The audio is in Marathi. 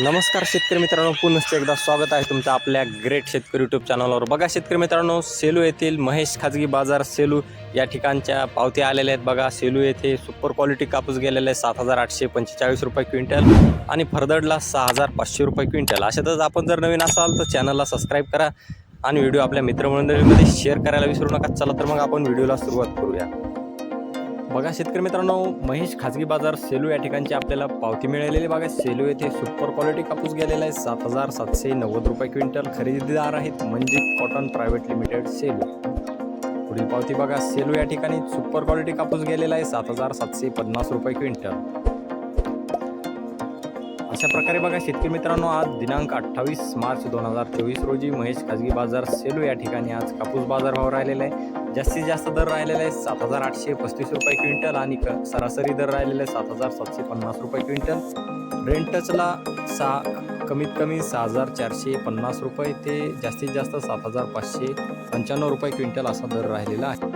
नमस्कार शेतकरी मित्रांनो पुनश्च एकदा स्वागत आहे तुमचं आपल्या ग्रेट शेतकरी यूट्यूब चॅनलवर बघा शेतकरी मित्रांनो सेलू येथील महेश खाजगी बाजार सेलू या ठिकाणच्या पावत्या आलेल्या आहेत. बघा सेलू येथे सुपर क्वालिटी कापूस गेलेला आहे सात हजार आठशे पंचेचाळीस रुपये क्विंटल आणि फरदडला सहा हजार पाचशे रुपये क्विंटल. अशातच आपण जर नवीन असाल तर चॅनलला सबस्क्राईब करा आणि व्हिडिओ आपल्या मित्रमंडळीमध्ये शेअर करायला विसरू नका. चला तर मग आपण व्हिडिओला सुरुवात करूया. बघा शेतकरी मित्रांनो महेश खाजगी बाजार सेलू या ठिकाणची आपल्याला पावती मिळालेली बघा. सेलू येथे सुपर क्वालिटी कापूस गेलेला आहे. सात हजार सातशे नव्वद रुपये क्विंटल खरेदीदार आहेत म्हणजे कॉटन प्रायव्हेट लिमिटेड सेलू. पुढील पावती बघा. सेलू या ठिकाणी सुपर क्वालिटी कापूस गेलेला आहे. सात हजार सातशे पन्नास रुपये क्विंटल. अशा प्रकारे बघा शेतकरी मित्रांनो आज दिनांक अठ्ठावीस मार्च दोन हजार चोवीस रोजी महेश खाजगी बाजार सेलू या ठिकाणी आज कापूस बाजार भाव राहिलेला आहे. जास्तीत जास्त दर राहिलेला आहे सात हजार आठशे पस्तीस रुपये क्विंटल आणि क सरासरी दर राहिलेला आहे सात हजार सातशे पन्नास रुपये क्विंटल. रेंटचला सहा कमीत कमी सहा हजार चारशे पन्नास रुपये ते जास्तीत जास्त सात हजार पाचशे पंच्याण्णव रुपये क्विंटल असा दर राहिलेला आहे.